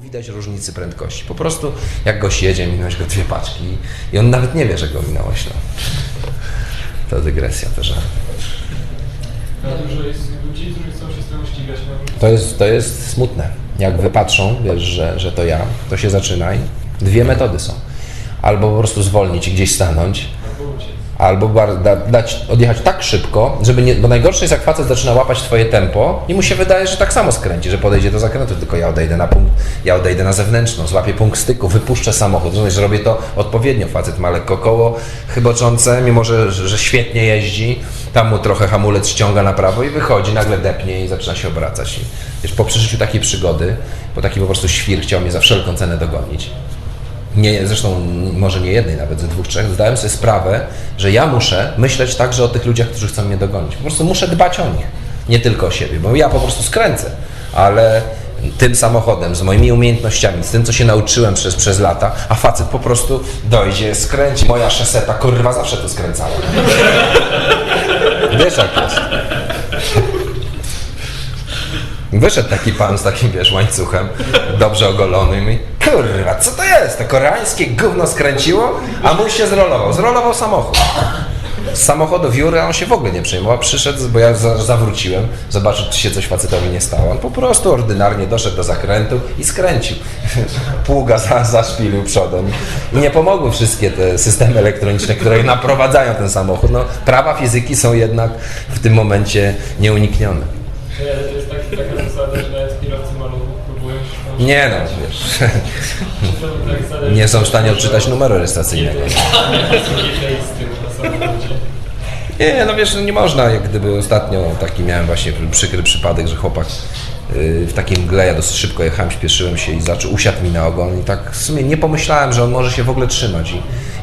Widać różnicy prędkości. Po prostu jak gość jedzie, minąłeś go dwie paczki i on nawet nie wie, że go minąłeś. No. To dygresja też. dużo jest ludzi, którzy chcą się z tym ścigać. To jest, to jest smutne. Jak wypatrzą, wiesz, że, że to ja, to się zaczyna i dwie metody są. Albo po prostu zwolnić i gdzieś stanąć, Albo uciec. Albo dać, odjechać tak szybko, żeby nie, bo najgorsze jest jak facet zaczyna łapać twoje tempo i mu się wydaje, że tak samo skręci, że podejdzie do zakrętu, tylko ja odejdę na punkt, ja odejdę na zewnętrzną, złapię punkt styku, wypuszczę samochód, rozumiesz, że robię to odpowiednio, facet ma lekko koło chyboczące, mimo że, że świetnie jeździ, tam mu trochę hamulec ściąga na prawo i wychodzi, nagle depnie i zaczyna się obracać. I, wiesz, po przeżyciu takiej przygody, bo taki po prostu świr chciał mnie za wszelką cenę dogonić, nie, zresztą może nie jednej, nawet ze dwóch, trzech, zdałem sobie sprawę, że ja muszę myśleć także o tych ludziach, którzy chcą mnie dogonić. Po prostu muszę dbać o nich, nie tylko o siebie, bo ja po prostu skręcę, ale tym samochodem, z moimi umiejętnościami, z tym, co się nauczyłem przez, przez lata, a facet po prostu dojdzie, skręci. Moja szeseta, kurwa, zawsze tu skręcała. Wiesz jak jest. Wyszedł taki pan z takim, wiesz, łańcuchem, dobrze ogolonym i kurwa, co to jest? To koreańskie gówno skręciło, a mój się zrolował. Zrolował samochód. Z samochodu wióry, a on się w ogóle nie przejmował. Przyszedł, bo ja za, zawróciłem, zobaczył, czy się coś facetowi nie stało. On po prostu ordynarnie doszedł do zakrętu i skręcił. Pługa za, zaszpilił przodem. I nie pomogły wszystkie te systemy elektroniczne, które naprowadzają ten samochód. No, prawa fizyki są jednak w tym momencie nieuniknione. To jest tak, taka zasada, że nawet kierowcy maluchów próbują się... Nie no, wiesz, nie są w stanie odczytać numeru rejestracyjnego. Nie, no wiesz, no nie można, jak gdyby ostatnio taki miałem właśnie przykry przypadek, że chłopak w takiej mgle, ja dosyć szybko jechałem, śpieszyłem się i zaczął, usiadł mi na ogon i tak w sumie nie pomyślałem, że on może się w ogóle trzymać i,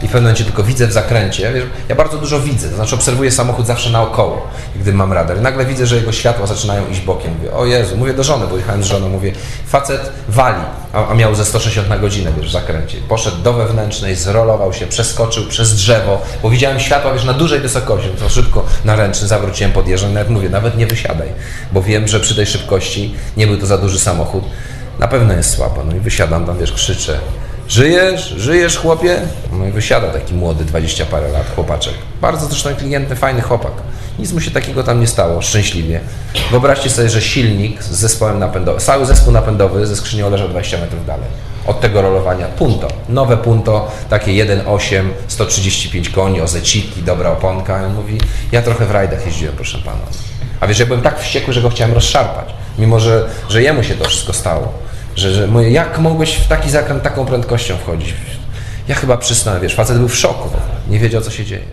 i w pewnym momencie tylko widzę w zakręcie, wiesz, ja bardzo dużo widzę, to znaczy obserwuję samochód zawsze naokoło, gdy mam radar i nagle widzę, że jego światła zaczynają iść bokiem, mówię, o Jezu, mówię do żony, bo jechałem z żoną, mówię, facet wali, a, a miał ze 160 na godzinę, wiesz, w zakręcie, poszedł do wewnętrznej, zrolował się, przeskoczył przez drzewo, bo widziałem światła, wiesz, na dużej wysokości, to szybko na ręczny zawróciłem, podjeżdżam, nawet mówię, nawet nie wysiadaj, bo wiem, że przy tej szybkości nie był to za duży samochód, na pewno jest słabo, no i wysiadam tam, wiesz, krzyczę, żyjesz, żyjesz chłopie? No i wysiada taki młody, 20 parę lat, chłopaczek, bardzo zresztą inteligentny, fajny chłopak, nic mu się takiego tam nie stało, szczęśliwie. Wyobraźcie sobie, że silnik z zespołem napędowym, cały zespół napędowy ze skrzynią leżał 20 metrów dalej. Od tego rolowania punto. Nowe punto, takie 1.8, 135 koni, ozeciki, dobra oponka. I on mówi, ja trochę w rajdach jeździłem, proszę pana. A wiesz, ja byłem tak wściekły, że go chciałem rozszarpać. Mimo, że, że jemu się to wszystko stało. Że, że jak mogłeś w taki zakręt taką prędkością wchodzić? Ja chyba przysnąłem, wiesz, facet był w szoku. Nie wiedział, co się dzieje.